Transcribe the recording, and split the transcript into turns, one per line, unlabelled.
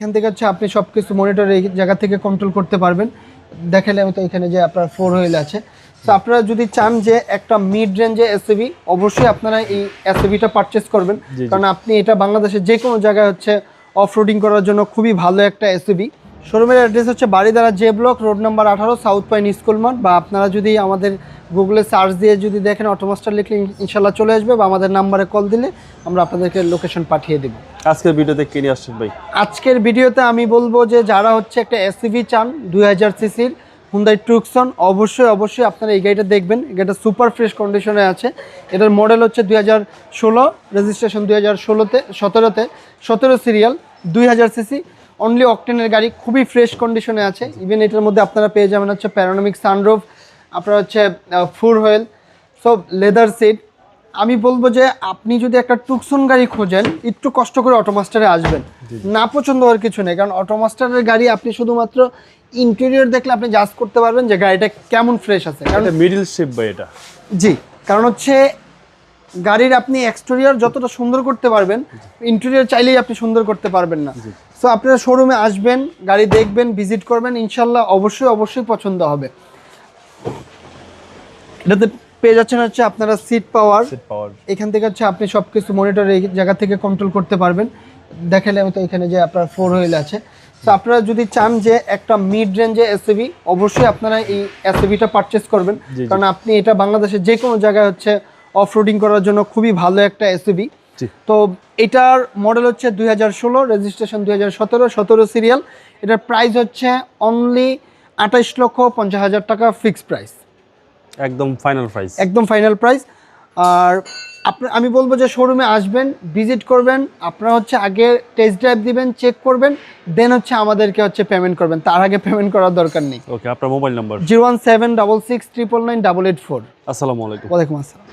এখান থেকে হচ্ছে আপনি সব কিছু মনিটর এই জায়গা থেকে কন্ট্রোল করতে পারবেন। দেখালে আমি তো এখানে যে আপনার ফোর হুইল আছে। তো আপনারা যদি চান যে একটা মিড রেঞ্জে এসএভি অবশ্যই আপনারা এই এসএভিটা পারচেস করবেন। কারণ আপনি এটা বাংলাদেশের যে কোনো জায়গায় হচ্ছে অফ করার জন্য খুবই ভালো একটা এসএভি শোরুমের অ্যাড্রেস হচ্ছে Baridhara J block road number আঠারো সাউথ পয়েন্ট স্কুল মাঠ বা আপনারা যদি আমাদের গুগলে সার্চ দিয়ে যদি দেখেন অটোমাস্টার লিখলে ইনশাল্লাহ চলে আসবে বা আমাদের নাম্বারে কল দিলে আমরা আপনাদেরকে লোকেশন পাঠিয়ে দেবো।
আজকের ভিডিওতে কে নিয়ে আসছেন ভাই?
আজকের ভিডিওতে আমি বলব যে যারা হচ্ছে একটা এসইভি চান দুই হাজার সিসির হুন্দাই ট্রুকসন অবশ্যই অবশ্যই আপনারা এই গাড়িটা দেখবেন। এই গাড়িটা সুপার ফ্রেশ কন্ডিশনে আছে। এটার মডেল হচ্ছে দুই হাজার ষোলো রেজিস্ট্রেশন দুই হাজার ষোলোতে সতেরোতে। সতেরো সিরিয়াল দুই হাজার সিসি অনলি অকটেনের গাড়ি খুবই ফ্রেশ কন্ডিশনে আছে। ইভেন এটার মধ্যে আপনারা পেয়ে যাবেন হচ্ছে প্যারানমিক সানরুফ আপনার হচ্ছে ফুর হুইল সব লেদার সিট আমি বলব যে আপনি যদি একটা টুকসন গাড়ি খোঁজেন একটু কষ্ট করে অটোমাস্টারে আসবেন। না পছন্দ হওয়ার কিছু নেই কারণ অটোমাস্টারের গাড়ি আপনি শুধুমাত্র ইন্টেরিয়র দেখলে আপনি জাজ করতে পারবেন যে গাড়িটা কেমন ফ্রেশ আছে। কারণ
মিডিল শেপ ভাই এটা।
জি কারণ হচ্ছে গাড়ির আপনি এক্সটেরিয়র যতটা সুন্দর করতে পারবেন ইন্টেরিয়র চাইলেই আপনি সুন্দর করতে পারবেন না। সো আপনারা শোরুমে আসবেন গাড়ি দেখবেন ভিজিট করবেন ইনশাল্লাহ অবশ্যই অবশ্যই পছন্দ হবে। এটাতে পেয়ে যাচ্ছেন হচ্ছে আপনারা সিট পাওয়ার এখান থেকে হচ্ছে আপনি সব কিছু মনিটর এই জায়গা থেকে কন্ট্রোল করতে পারবেন। দেখালে আমি তো এখানে যে আপনার ফোর হুইল আছে। তো আপনারা যদি চান যে একটা মিড রেঞ্জে এসএভি অবশ্যই আপনারা এই এসএভিটা পারচেস করবেন। কারণ আপনি এটা বাংলাদেশের যে কোনো জায়গায় হচ্ছে অফ রোডিং করার জন্য খুবই ভালো একটা এসএভি
জি
তো এটার মডেল হচ্ছে দুই হাজার ষোলো রেজিস্ট্রেশন দুই হাজার সতেরো সতেরো সিরিয়াল এটার প্রাইস হচ্ছে অনলি আঠাইশ লক্ষ পঞ্চাশ হাজার টাকা ফিক্সড প্রাইস
একদম ফাইনাল প্রাইস
একদম ফাইনাল প্রাইস আর আপনার আমি বলব যে শোরুমে আসবেন ভিজিট করবেন আপনারা হচ্ছে আগে টেস্ট ড্রাইভ দিবেন চেক করবেন দেন হচ্ছে আমাদেরকে হচ্ছে পেমেন্ট করবেন। তার আগে পেমেন্ট করার দরকার নেই।
ওকে আপনার mobile number
zero one seven double six triple nine double eight four.
আসসালামু আলাইকুম।
ওয়ালাইকুম আসসালাম।